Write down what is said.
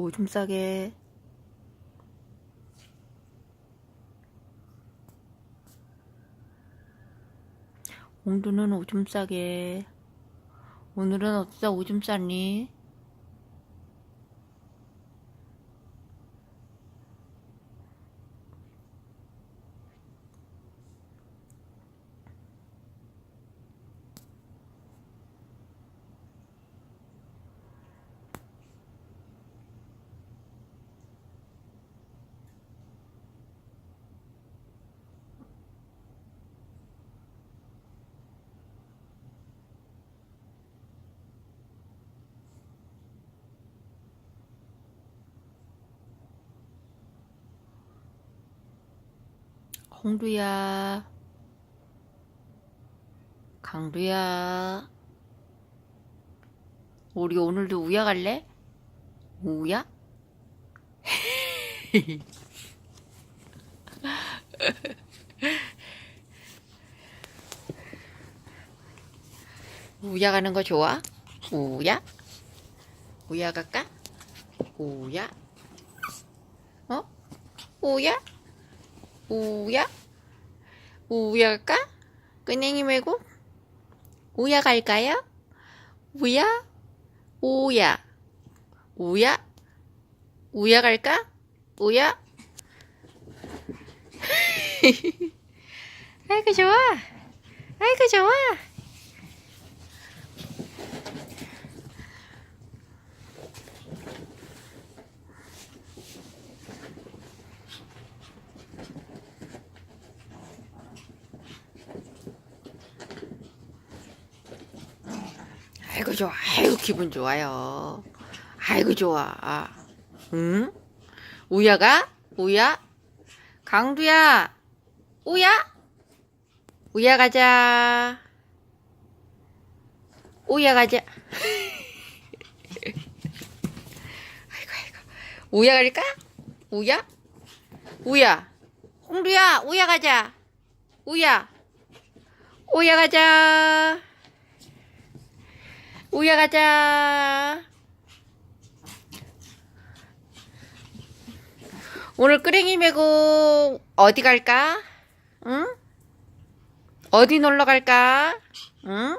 오줌 싸게. 공두는 오줌 싸게. 오늘은 어디다 오줌 쌌니? 홍두야. 강두야. 우리 오늘도 우야 갈래? 우야? 우야 가는 거 좋아? 우야? 우야 갈까? 우야? 어? 우야? 우야? 우야 갈까? 끈행이 말고? 우야 갈까요? 우야? 우야? 우야? 우야 갈까? 우야? 아이고 좋아. 아이고 좋아. 아이고 좋아. 아이고 기분 좋아요. 아이고 좋아. 응? 우야가? 우야? 강두야. 우야? 우야 가자. 우야 가자. 아이고 아이고. 우야 갈까? 우야? 우야. 홍두야, 우야 가자. 우야. 우야 가자. 우야 가자. 오늘 끄랭이 메고 어디 갈까? 응? 어디 놀러 갈까? 응?